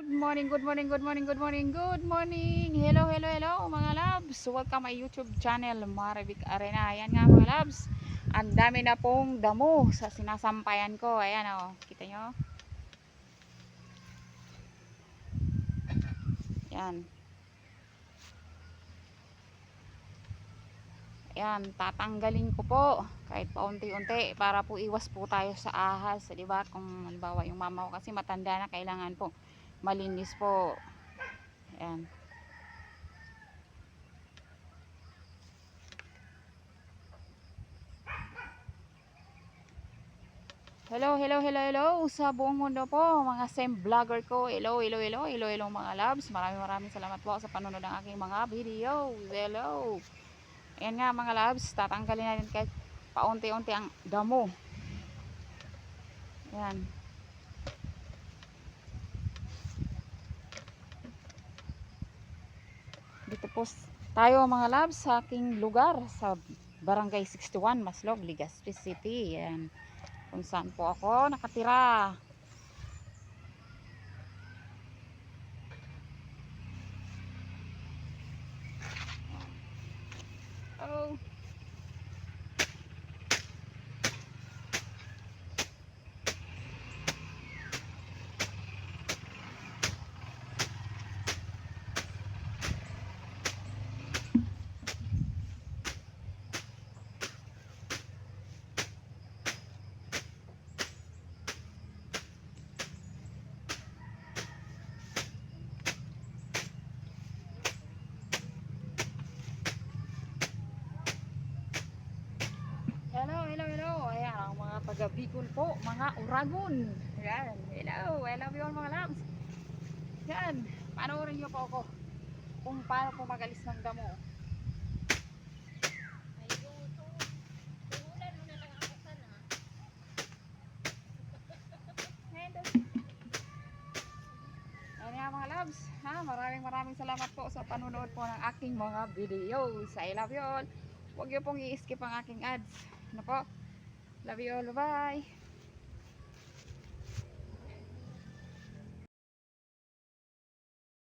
Good morning, good morning, good morning, good morning, good morning. Hello, hello, hello mga loves. Welcome my YouTube channel, Maribik Arena. Ayan nga mga loves. Ang dami na pong damo sa sinasampayan ko. Ayan o, oh. kita nyo? Ayan. Ayan, tatanggalin ko po kahit paunti-unti para po iwas po tayo sa ahas, 'di ba? Kung halimbawa yung mama ko kasi matanda na, kailangan po malinis po. Ayan. Hello, hello, hello, hello sa buong mundo po, mga same vlogger ko. Hello, hello, hello, hello, hello mga loves. Maraming maraming salamat po sa panonood ng aking mga video. Hello. Ayan nga mga loves, tatanggalin natin kahit paunti-unti ang damo. Ayan. Dito po tayo mga loves sa aking lugar sa Barangay 61, Maslog, Legazpi City. Ayan. Kung saan po ako nakatira. Oh. Hello, hello, hello. Ayan, ang mga taga Bicol po, mga Uragon. Ayan, hello. I love you all mga loves. Yan, panoorin niyo po ako kung paano po magalis ng damo. Ayan mga loves, ha, maraming maraming salamat po sa panonood po ng aking mga videos. I love you all. Huwag niyo pong i-skip ang aking ads. Ano po? Love you all. Bye.